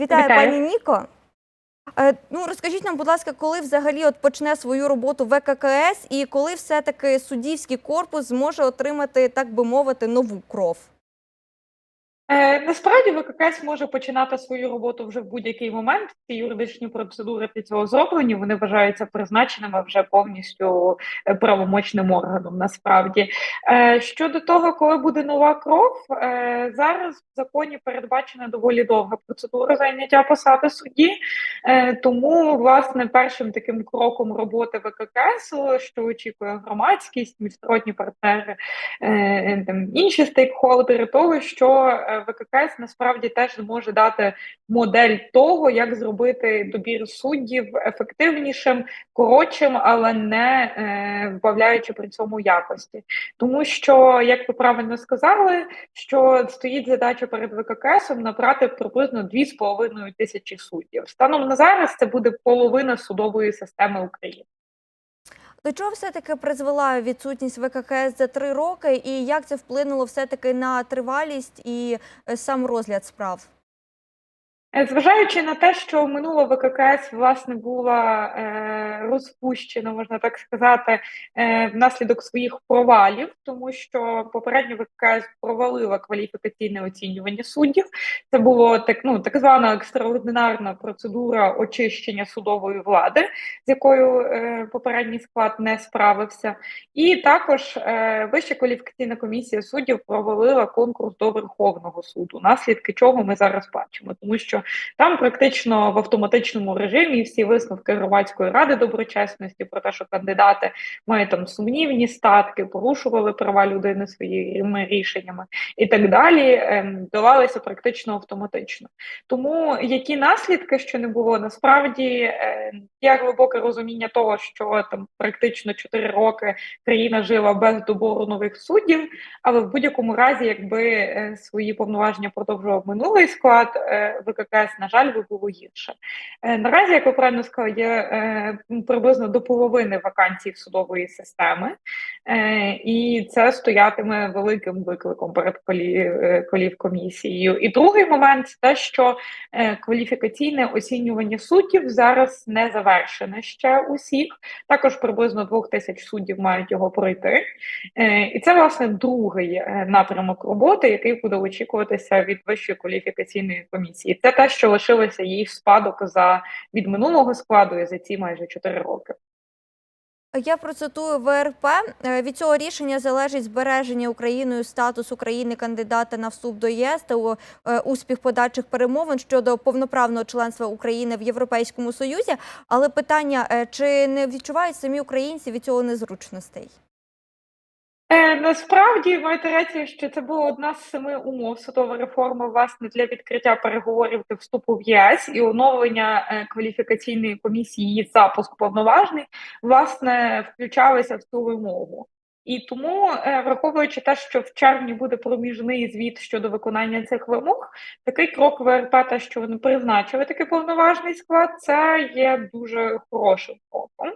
Вітаю, Вітаю. пані Ніко. Е, Ну, розкажіть нам, будь ласка, коли взагалі от почне свою роботу ВККС і коли все-таки суддівський корпус зможе отримати, так би мовити, нову кров? Е, насправді ВККС може починати свою роботу вже в будь-який момент. Ці юридичні процедури для цього зроблені. Вони вважаються призначеними вже повністю е, правомочним органом. Насправді е, щодо того, коли буде нова кров, зараз в законі передбачена доволі довга процедура зайняття посади судді. Тому, власне, першим таким кроком роботи ВККС, що очікує громадськість, міжнародні партнери, інші стейкхолдери, того, що ВККС насправді теж зможе дати модель того, як зробити добір суддів ефективнішим, коротшим, але не е, вбавляючи при цьому якості. Тому що, як ви правильно сказали, що стоїть задача перед ВККСом набрати приблизно 2,5 тисячі суддів. Станом на зараз це буде половина судової системи України. До чого все-таки призвела відсутність ВККС за три роки, і як це вплинуло все-таки на тривалість і е, сам розгляд справ? Е, Зважаючи на те, що минула ВККС власне була е, розпущена, можна так сказати, е, внаслідок своїх провалів, тому що попередня ВККС провалила кваліфікаційне оцінювання суддів. Це було так, ну так звана екстраординарна процедура очищення судової влади, з якою е, попередній склад не справився. І також е, Вища кваліфікаційна комісія суддів провалила конкурс до Верховного суду, наслідки чого ми зараз бачимо, тому що там практично в автоматичному режимі всі висновки громадської ради доброчесності про те, що кандидати мають там сумнівні статки, порушували права людини своїми рішеннями і так далі, ем, давалися практично автоматично. Тому які наслідки, що не було, насправді е, є глибоке розуміння того, що там практично 4 роки країна жила без добору нових суддів, але в будь-якому разі, якби е, свої повноваження продовжував минулий склад е, ВККС, на жаль, би було гірше. Е, Наразі, як ви правильно сказали, є е, приблизно до половини вакансій судової системи, е, і це стоятиме великим викликом перед колі, колівкомісією. І другий момент це те, що кваліфікаційне оцінювання суддів зараз не завершене ще усіх. Також приблизно двох тисяч суддів мають його пройти. І це власне другий напрямок роботи, який буде очікуватися від вищої кваліфікаційної комісії. Це те, що лишилося їй в спадок за від минулого складу і за ці майже 4 роки. Я процитую ВРП. Е, Від цього рішення залежить збереження Україною статусу країни кандидата на вступ до ЄС та е, успіх подальших перемовин щодо повноправного членства України в Європейському Союзі. Але питання: е, чи не відчувають самі українці від цього незручностей? Е, насправді маєте рацію, що це була одна з семи умов судової реформи власне для відкриття переговорів до вступу в ЄС і оновлення е, кваліфікаційної комісії її запуск повноважний, власне, включалися в цю вимогу. І тому, е, враховуючи те, що в червні буде проміжний звіт щодо виконання цих вимог, такий крок ВРП, те, що вони призначили такий повноважний склад, це є дуже хорошим кроком.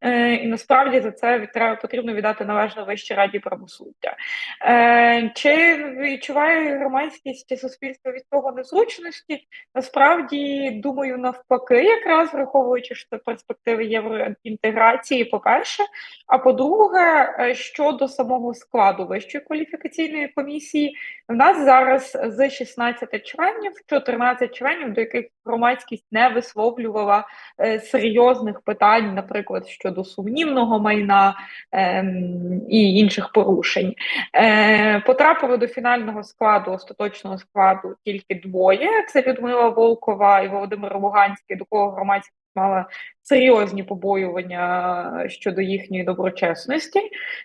Е, і насправді за це треба потрібно віддати належне Вищій раді правосуддя. Е, чи відчуває громадськість чи суспільство від цього незручності? Насправді думаю, навпаки, якраз враховуючи що перспективи євроінтеграції, по-перше. А по-друге, е, щодо самого складу Вищої кваліфікаційної комісії, в нас зараз з 16 членів 14 членів, до яких громадськість не висловлювала е, серйозних питань, наприклад, щодо сумнівного майна ем, і інших порушень. Е, потрапили до фінального складу, остаточного складу тільки двоє: це Людмила Волкова і Володимир Луганський, до кого громадськість мала серйозні побоювання щодо їхньої доброчесності.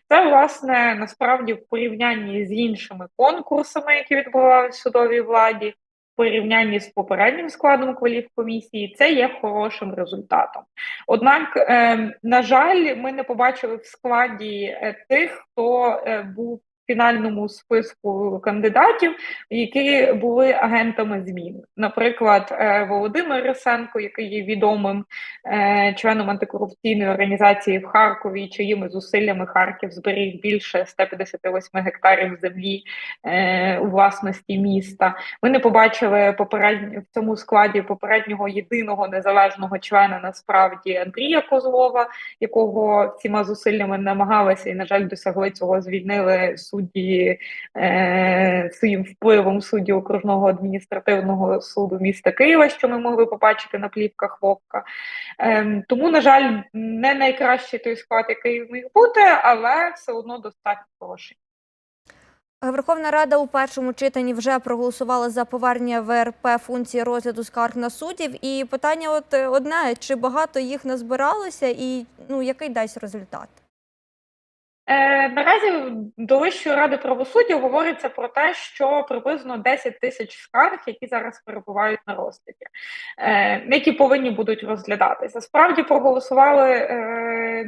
Це, власне, насправді в порівнянні з іншими конкурсами, які відбувалися в судовій владі, в порівнянні з попереднім складом кваліфкомісії, це є хорошим результатом. Однак, е, на жаль, ми не побачили в складі е, тих, хто е, був фінальному списку кандидатів, які були агентами змін. Наприклад, е, Володимир Рисенко, який є відомим е, членом антикорупційної організації в Харкові, чиїми зусиллями Харків зберіг більше 158 гектарів землі е, у власності міста. Ми не побачили попередньо в цьому складі попереднього єдиного незалежного члена насправді Андрія Козлова, якого всіма зусиллями намагалися і, на жаль, досягли цього. Звільнили судді е, своїм впливом судді окружного адміністративного суду міста Києва, що ми могли побачити на плівках Вовка. Е, тому, на жаль, не найкращий той склад, який міг бути, але все одно достатньо хороший. Верховна Рада у першому читанні вже проголосувала за повернення ВРП функції розгляду скарг на суддів. І питання от е, одне: чи багато їх назбиралося, і ну який дасть результат? Е, наразі до Вищої ради правосуддя говориться про те, що приблизно 10 тисяч скарг, які зараз перебувають на розгляді, е, які повинні будуть розглядатися. Справді проголосували е,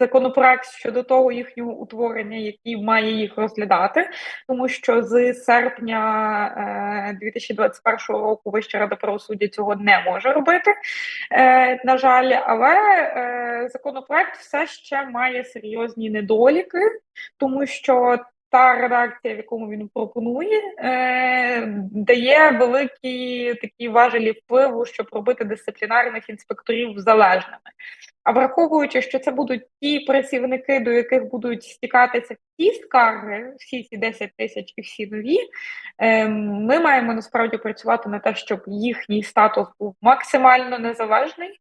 законопроект щодо того їхнього утворення, який має їх розглядати, тому що з серпня е, 2021 року Вища рада правосуддя цього не може робити. Е, на жаль, але е, законопроект все ще має серйозні недоліки, тому що та редакція, в якому він пропонує, е, дає великі такі важелі впливу, щоб робити дисциплінарних інспекторів залежними. А враховуючи, що це будуть ті працівники, до яких будуть стікатися всі скарги, всі ці 10 тисяч і всі нові, е, ми маємо насправді працювати на те, щоб їхній статус був максимально незалежний,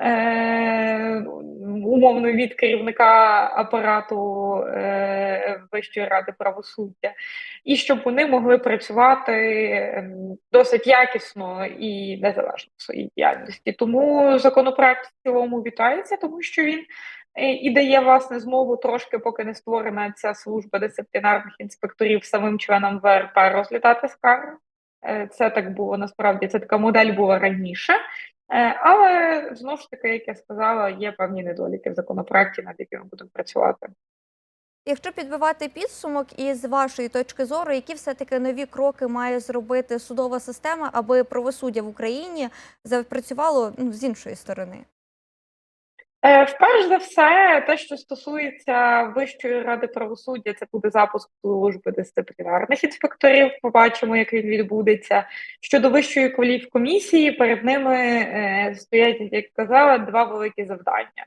е, умовно від керівника апарату е, Вищої ради правосуддя, і щоб вони могли працювати ем, досить якісно і незалежно в своїй діяльності. Тому законопроект в цілому вітається, тому що він е, і дає власне змогу трошки, поки не створена ця служба дисциплінарних інспекторів самим членам ВРП розглядати скарги. Е, Це так було насправді. Це така модель була раніше. Е, Але знову ж таки, як я сказала, є певні недоліки в законопроекті, над якими будемо працювати. Якщо підбивати підсумок, і з вашої точки зору, які все-таки нові кроки має зробити судова система, аби правосуддя в Україні запрацювало ну, з іншої сторони? Е, Вперше за все, те, що стосується Вищої ради правосуддя, це буде запуск служби дисциплінарних інспекторів. Побачимо, як він відбудеться. Щодо вищої кваліфкомісії, перед ними е, стоять, як казала, два великі завдання.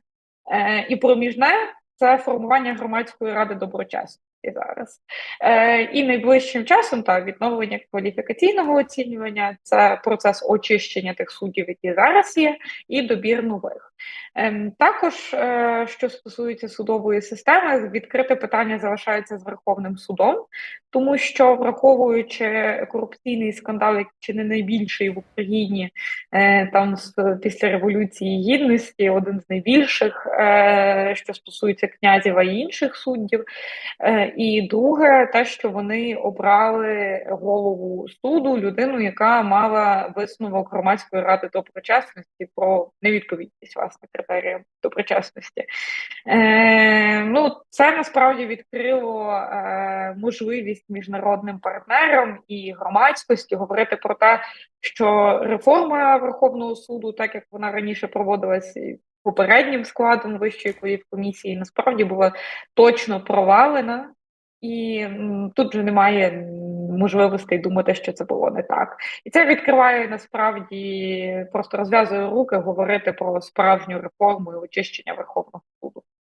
Е, і проміжне це формування громадської ради доброчесності зараз. Е, і найближчим часом та відновлення кваліфікаційного оцінювання це процес очищення тих суддів, які зараз є, і добір нових. Ем, також, е, що стосується судової системи, відкрите питання залишається з Верховним судом, тому що враховуючи корупційний скандал, який чи не найбільший в Україні, е, там після революції гідності, один з найбільших, е, що стосується князєва і інших суддів. І друге, те, що вони обрали голову суду, людину, яка мала висновок громадської ради доброчесності про невідповідність власне критеріям доброчесності. Е, ну, це насправді відкрило е, можливість міжнародним партнерам і громадськості говорити про те, що реформа Верховного суду, так як вона раніше проводилася попереднім складом Вищої кваліфкомісії, насправді була точно провалена. І тут вже немає можливостей думати, що це було не так. І це відкриває насправді просто розв'язує руки говорити про справжню реформу і очищення Верховного